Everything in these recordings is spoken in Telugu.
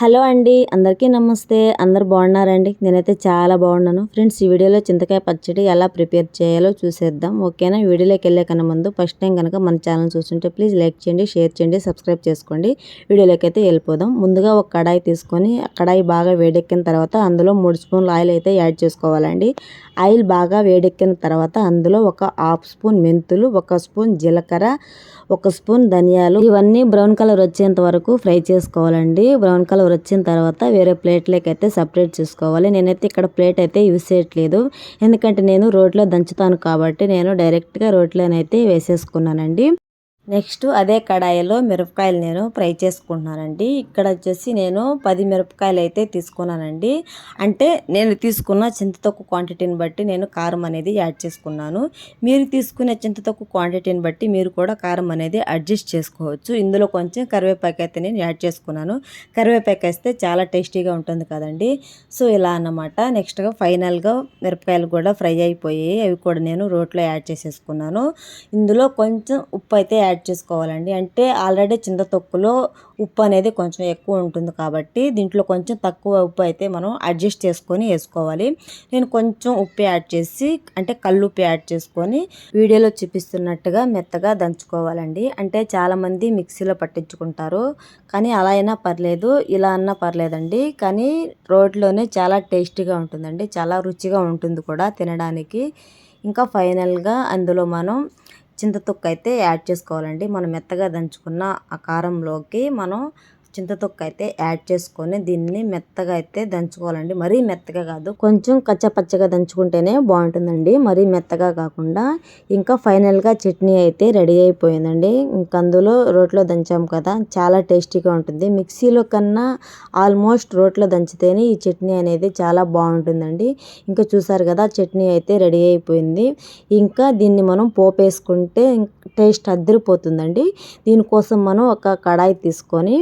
హలో అండి అందరికీ నమస్తే. అందరు బాగున్నారండి? నేనైతే చాలా బాగున్నాను. ఫ్రెండ్స్ ఈ వీడియోలో చింతకాయ పచ్చడి ఎలా ప్రిపేర్ చేయాలో చూసేద్దాం. ఓకేనా? వీడియోలోకి వెళ్ళే కన్నా ముందు ఫస్ట్ టైం కనుక మన ఛానల్ చూస్తుంటే ప్లీజ్ లైక్ చేయండి షేర్ చేయండి సబ్స్క్రైబ్ చేసుకోండి. వీడియోలోకి అయితే వెళ్ళిపోదాం. ముందుగా ఒక కడాయి తీసుకొని కడాయి బాగా వేడెక్కిన తర్వాత అందులో మూడు స్పూన్లు ఆయిల్ అయితే యాడ్ చేసుకోవాలండి. ఆయిల్ బాగా వేడెక్కిన తర్వాత అందులో ఒక హాఫ్ స్పూన్ మెంతులు ఒక స్పూన్ జీలకర్ర ఒక స్పూన్ ధనియాలు. ఇవన్నీ బ్రౌన్ కలర్ వచ్చేంత వరకు ఫ్రై చేసుకోవాలండి. బ్రౌన్ కలర్ వచ్చిన తర్వాత వేరే ప్లేట్లోకి అయితే సపరేట్ చేసుకోవాలి. నేనైతే ఇక్కడ ప్లేట్ అయితే యూస్ చేయట్లేదు. ఎందుకంటే నేను రోట్లో దంచుతాను కాబట్టి నేను డైరెక్ట్గా రోట్లోనైతే వేసేసుకున్నానండి. నెక్స్ట్ అదే కడాయిలో మిరపకాయలు నేను ఫ్రై చేసుకుంటున్నానండి. ఇక్కడ వచ్చేసి నేను పది మిరపకాయలు అయితే తీసుకున్నానండి. అంటే నేను తీసుకున్న చింతతొక్కు క్వాంటిటీని బట్టి నేను కారం అనేది యాడ్ చేసుకున్నాను. మీరు తీసుకునే చింతతొక్కు క్వాంటిటీని బట్టి మీరు కూడా కారం అనేది అడ్జస్ట్ చేసుకోవచ్చు. ఇందులో కొంచెం కరివేపాకు అయితే నేను యాడ్ చేసుకున్నాను. కరివేపాకు వేస్తే చాలా టేస్టీగా ఉంటుంది కదండి. సో ఇలా అన్నమాట. నెక్స్ట్గా ఫైనల్గా మిరపకాయలు కూడా ఫ్రై అయిపోయాయి. అవి కూడా నేను రోట్లో యాడ్ చేసేసుకున్నాను. ఇందులో కొంచెం ఉప్పు అయితే యాడ్ యాడ్ చేసుకోవాలండి. అంటే ఆల్రెడీ చింతతొక్కులో ఉప్పు అనేది కొంచెం ఎక్కువ ఉంటుంది కాబట్టి దీంట్లో కొంచెం తక్కువ ఉప్పు అయితే మనం అడ్జస్ట్ చేసుకొని వేసుకోవాలి. నేను కొంచెం ఉప్పు యాడ్ చేసి అంటే కళ్ళు ఉప్పు యాడ్ చేసుకొని వీడియోలో చూపిస్తున్నట్టుగా మెత్తగా దంచుకోవాలండి. అంటే చాలామంది మిక్సీలో పట్టించుకుంటారు. కానీ అలా అయినా పర్లేదు ఇలా అన్నా పర్లేదండి. కానీ రోడ్లోనే చాలా టేస్టీగా ఉంటుందండి. చాలా రుచిగా ఉంటుంది కూడా తినడానికి. ఇంకా ఫైనల్గా అందులో మనం చింతతొక్కు అయితే యాడ్ చేసుకోవాలండి. మనం మెత్తగా దంచుకున్న ఆ కారంలోకి మనం చింతతొక్క అయితే యాడ్ చేసుకొని దీన్ని మెత్తగా అయితే దంచుకోవాలండి. మరీ మెత్తగా కాదు కొంచెం కచ్చపచ్చగా దంచుకుంటేనే బాగుంటుందండి. మరీ మెత్తగా కాకుండా ఇంకా ఫైనల్గా చట్నీ అయితే రెడీ అయిపోయిందండి. ఇంక అందులో రోట్లో దంచాం కదా చాలా టేస్టీగా ఉంటుంది. మిక్సీలో కన్నా ఆల్మోస్ట్ రోట్లో దంచితేనే ఈ చట్నీ అనేది చాలా బాగుంటుందండి. ఇంకా చూసారు కదా చట్నీ అయితే రెడీ అయిపోయింది. ఇంకా దీన్ని మనం పోపేసుకుంటే టేస్ట్ అద్దరిపోతుందండి. దీనికోసం మనం ఒక కడాయి తీసుకొని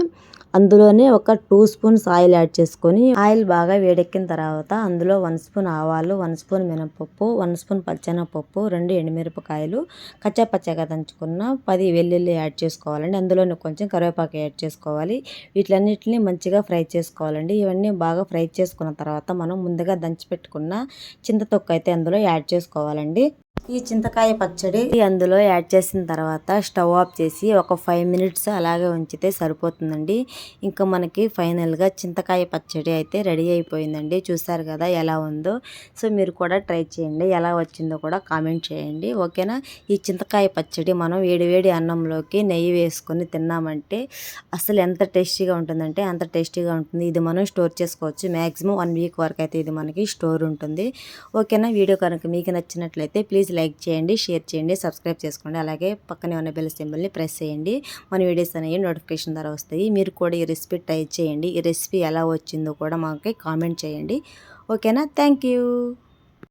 అందులోనే ఒక టూ స్పూన్స్ ఆయిల్ యాడ్ చేసుకొని ఆయిల్ బాగా వేడెక్కిన తర్వాత అందులో వన్ స్పూన్ ఆవాలు వన్ స్పూన్ మినపప్పు వన్ స్పూన్ పచ్చెనపప్పు రెండు ఎండుమిరపకాయలు కచ్చా పచ్చగా దంచుకున్న పది వెల్లుల్లి యాడ్ చేసుకోవాలండి. అందులోనే కొంచెం కరివేపాకు యాడ్ చేసుకోవాలి. వీటిలన్నిటిని మంచిగా ఫ్రై చేసుకోవాలండి. ఇవన్నీ బాగా ఫ్రై చేసుకున్న తర్వాత మనం ముందుగా దంచి పెట్టుకున్న చింతతొక్కు అయితే అందులో యాడ్ చేసుకోవాలండి. ఈ చింతకాయ పచ్చడి అందులో యాడ్ చేసిన తర్వాత స్టవ్ ఆఫ్ చేసి ఒక ఫైవ్ మినిట్స్ అలాగే ఉంచితే సరిపోతుందండి. ఇంకా మనకి ఫైనల్గా చింతకాయ పచ్చడి అయితే రెడీ అయిపోయిందండి. చూసారు కదా ఎలా ఉందో. సో మీరు కూడా ట్రై చేయండి. ఎలా వచ్చిందో కూడా కామెంట్ చేయండి. ఓకేనా? ఈ చింతకాయ పచ్చడి మనం వేడివేడి అన్నంలోకి నెయ్యి వేసుకొని తిన్నామంటే అసలు ఎంత టేస్టీగా ఉంటుందంటే అంత టేస్టీగా ఉంటుంది. ఇది మనం స్టోర్ చేసుకోవచ్చు. మ్యాక్సిమం వన్ వీక్ వరకు అయితే ఇది మనకి స్టోర్ ఉంటుంది. ఓకేనా? వీడియో కనుక మీకు నచ్చినట్లయితే ప్లీజ్ లైక్ చేయండి షేర్ చేయండి సబ్స్క్రైబ్ చేసుకోండి. అలాగే పక్కనే ఉన్న బెల్ సింబల్ని ప్రెస్ చేయండి. మన వీడియోస్ అనేవి నోటిఫికేషన్ ద్వారా వస్తాయి. మీరు కూడా ఈ రెసిపీ ట్రై చేయండి. ఈ రెసిపీ ఎలా వచ్చిందో కూడా మాకు కామెంట్ చేయండి. ఓకేనా? థ్యాంక్